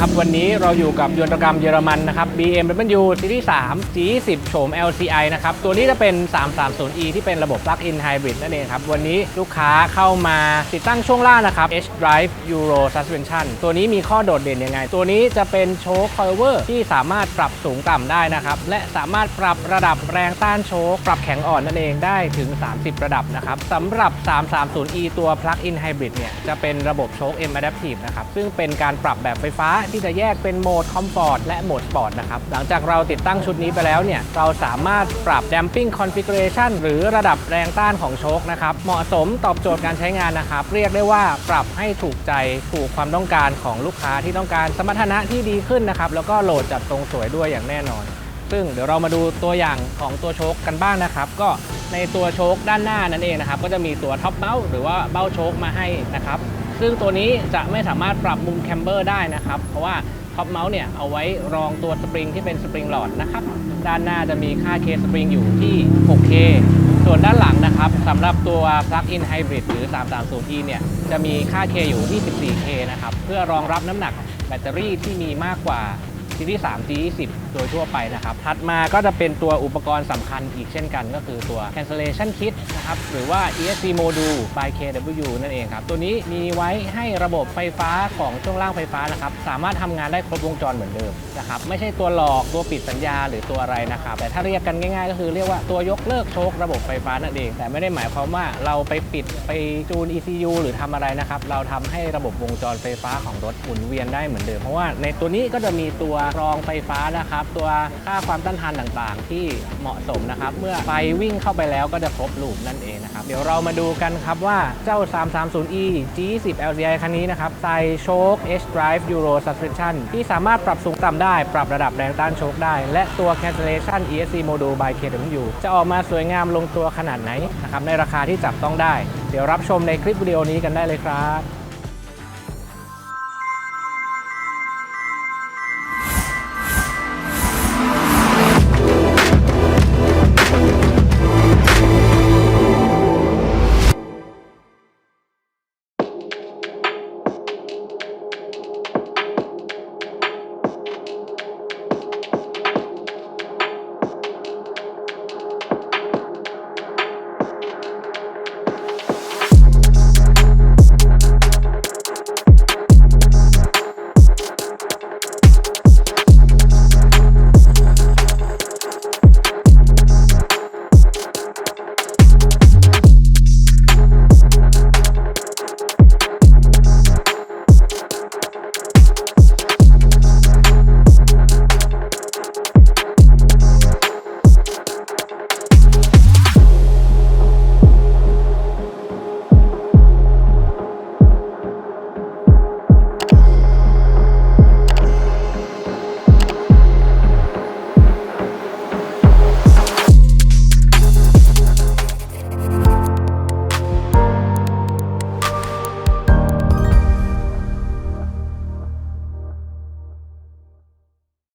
ครับวันนี้เราอยู่กับยนตกรรมเยอรมันนะครับ BMW Series 3 G10 โฉม LCI นะครับ ตัวนี้จะเป็น 330e ที่เป็นระบบ Plug-in Hybrid นั่นเองครับ วันนี้ลูกค้าเข้ามาติดตั้งช่วงล่างนะครับ H Drive Euro Suspension ตัวนี้มีข้อโดดเด่นยังไง ตัวนี้จะเป็นโชค cover ที่สามารถปรับสูงต่ำได้นะครับ และสามารถปรับระดับแรงต้านโชคปรับแข็งอ่อนนั่นเองได้ถึง 30 ระดับนะครับสำหรับ 330e ตัว Plug-in Hybrid เนี่ยจะเป็นระบบโชค M Adaptive นะครับซึ่งเป็นการปรับแบบไฟฟ้าที่จะแยกเป็นโหมดคอมฟอร์ตและโหมดสปอร์ตนะครับ หลังจากเราติดตั้งชุดนี้ไปแล้วเนี่ย เราสามารถปรับ damping configuration หรือระดับแรงต้านของโชคนะครับ เหมาะสมตอบโจทย์การใช้งานนะครับ เรียกได้ว่าปรับให้ถูกใจถูกความต้องการของลูกค้าที่ต้องการสมรรถนะที่ดีขึ้นนะครับ แล้วก็โหลดจัดทรงสวยด้วยอย่างแน่นอน ซึ่งเดี๋ยวเรามาดูตัวอย่างของตัวโชคกันบ้างนะครับ ก็ในตัวโชคด้านหน้านั่นเองนะครับ ก็จะมีตัวท็อปเบ้าหรือว่าเบ้าโชคมาให้นะครับ ซึ่งตัวนี้จะไม่สามารถปรับมุมแคมเบอร์ได้นะครับ เพราะว่าท็อปเมาส์เนี่ยเอาไว้รองตัวสปริงที่เป็นสปริงหลอดนะครับ ด้านหน้าจะมีค่าเคสปริงอยู่ที่ 6K ส่วนด้านหลังนะครับสำหรับตัว Plug-in Hybrid หรือ 330e เนี่ยจะมีค่า K อยู่ที่ 14K นะครับเพื่อรองรับน้ำหนักแบตเตอรี่ที่มีมากกว่าซีรีส์3 G20 โดยทั่วไปนะครับ ถัดมาก็จะเป็นตัวอุปกรณ์สำคัญอีกเช่นกัน ก็คือตัว cancellation kit นะครับ หรือว่า ESC module by KW นั่นเองครับ ตัวนี้มีไว้ให้ระบบไฟฟ้าของช่วงล่างไฟฟ้านะครับ สามารถทำงานได้ครบวงจรเหมือนเดิมนะครับ ไม่ใช่ตัวหลอกตัวปิดสัญญาหรือตัวอะไรนะครับ แต่ถ้าเรียกกันง่าย ๆ ก็คือเรียกว่าตัวยกเลิกโชคระบบไฟฟ้านั่นเอง แต่ไม่ได้หมายความว่าเราไปปิดไปจูน ECU หรือทำอะไรนะครับ เราทำให้ระบบวงจรไฟฟ้าของรถหมุนเวียนได้เหมือนเดิม เพราะว่าในตัวนี้ก็จะมีตัวรองไฟฟ้านะครับ ตัวค่าความต้านทานต่างๆ ที่เหมาะสมนะครับ เมื่อไฟวิ่งเข้าไปแล้วก็จะครบลูปนันเองนะครับเดี๋ยวเรามาดูกันครับว่าเจ้า 330e G10 LCI คันนี้นะครับใส่โชค H Drive Euro Suspension ที่สามารถปรับสูงต่ำได้ ปรับระดับแรงต้านโชคได้ และตัว cancellation ESC module by KW จะออกมาสวยงามลงตัวขนาดไหนนะครับในราคาที่จับต้องได้ เดี๋ยวรับชมในคลิปวิดีโอนี้กันได้เลยครับ